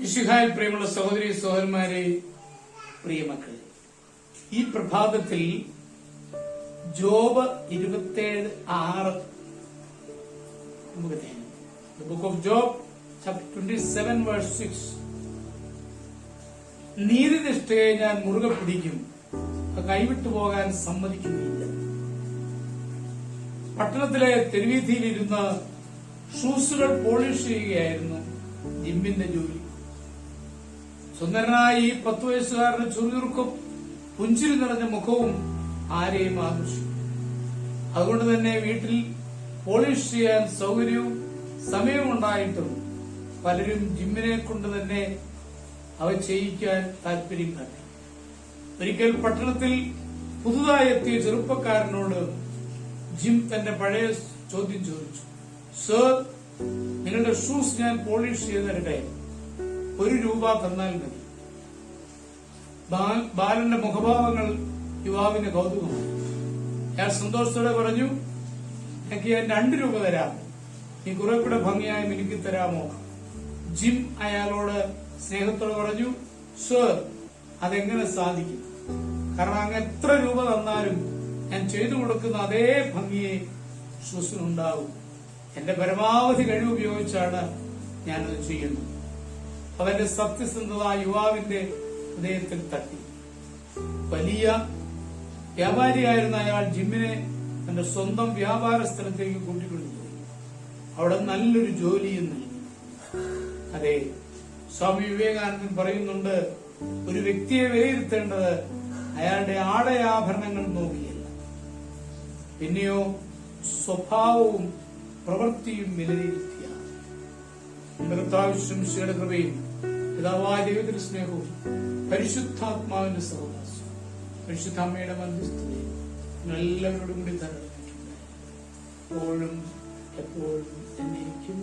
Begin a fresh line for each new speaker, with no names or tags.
നിഷിഹായിൽ പ്രിയമുള്ള സഹോദരി സഹോദരന്മാരെ പ്രിയമക്കളെ ഈ പ്രഭാതത്തിൽ ജോബ് ഇരുപത്തേഴ് ആറ് നമുക്ക് book of Job chapter twenty seven verse six നീതിനിഷ്ഠയെ ഞാൻ മുറുകെ പിടിക്കും കൈവിട്ടു പോകാൻ സമ്മതിക്കുന്നില്ല. പട്ടണത്തിലെ തെരുവീതിയിലിരുന്ന് ഷൂസുകൾ പോളിഷ് ചെയ്യുകയായിരുന്നു ജിമ്മിന്റെ ജോലി. സുന്ദരനായ ഈ പത്ത് വയസ്സുകാരന്റെ ചുറുചുറുക്കും പുഞ്ചിരി നിറഞ്ഞ മുഖവും ആരെയും ആകർഷിക്കും. അതുകൊണ്ട് തന്നെ വീട്ടിൽ പോളിഷ് ചെയ്യാൻ സൗകര്യവും സമയമുണ്ടായിട്ടും പലരും ജിമ്മിനെ കൊണ്ട് തന്നെ അവ ചെയ്യിക്കാൻ താല്പര്യം കാട്ടി ഒരിക്കൽ പട്ടണത്തിൽ പുതുതായി എത്തിയ ചെറുപ്പക്കാരനോട് ജിം തന്റെ പഴയ ചോദ്യം ചോദിച്ചു സർ നിങ്ങളുടെ ഷൂസ് ഞാൻ പോളിഷ് ചെയ്ത് ഒരു രൂപ തന്നാൽ മതി. ബാലന്റെ മുഖഭാവങ്ങൾ യുവാവിന്റെ കൗതുകമാണ്. അയാൾ സന്തോഷത്തോടെ പറഞ്ഞു എനിക്ക് ഞാൻ രണ്ട് രൂപ തരാം. നീ കുറെ കൂടെ ഭംഗിയായി മിനുക്കി തരാമോ? ജിം അയാളോട് സ്നേഹത്തോടെ പറഞ്ഞു സർ അതെങ്ങനെ സാധിക്കും? കാരണം അങ്ങ് എത്ര രൂപ തന്നാലും ഞാൻ ചെയ്തു കൊടുക്കുന്ന അതേ ഭംഗിയെ ശ്വസനുണ്ടാവും. എന്റെ പരമാവധി കഴിവ് ഉപയോഗിച്ചാണ് ഞാനത് ചെയ്യുന്നത്. അവന്റെ സത്യസന്ധത ആ യുവാവിന്റെ ഹൃദയത്തിൽ തട്ടി. വലിയ വ്യാപാരിയായിരുന്ന അയാൾ ജിമ്മിനെ തന്റെ സ്വന്തം വ്യാപാര സ്ഥലത്തേക്ക് കൂട്ടിക്കൊണ്ടുപോയി അവിടെ നല്ലൊരു ജോലിയും നൽകി. അതെ സ്വാമി വിവേകാനന്ദൻ പറയുന്നുണ്ട് ഒരു വ്യക്തിയെ വിലയിരുത്തേണ്ടത് അയാളുടെ ആടയാഭരണങ്ങൾ നോക്കിയല്ല. പിന്നെയോ സ്വഭാവവും പ്രവൃത്തിയും വിലയിരുത്തിയാണ്. കർത്താവിശ്വംശയുടെ കൃപയും പിതാവായ ദൈവത്തിന്റെ സ്നേഹവും പരിശുദ്ധാത്മാവിന്റെ സഹവാസം പരിശുദ്ധ അമ്മയുടെ മധ്യസ്ഥതയും എല്ലാവരോടും കൂടി തരണം എപ്പോഴും എപ്പോഴും എന്നേക്കും.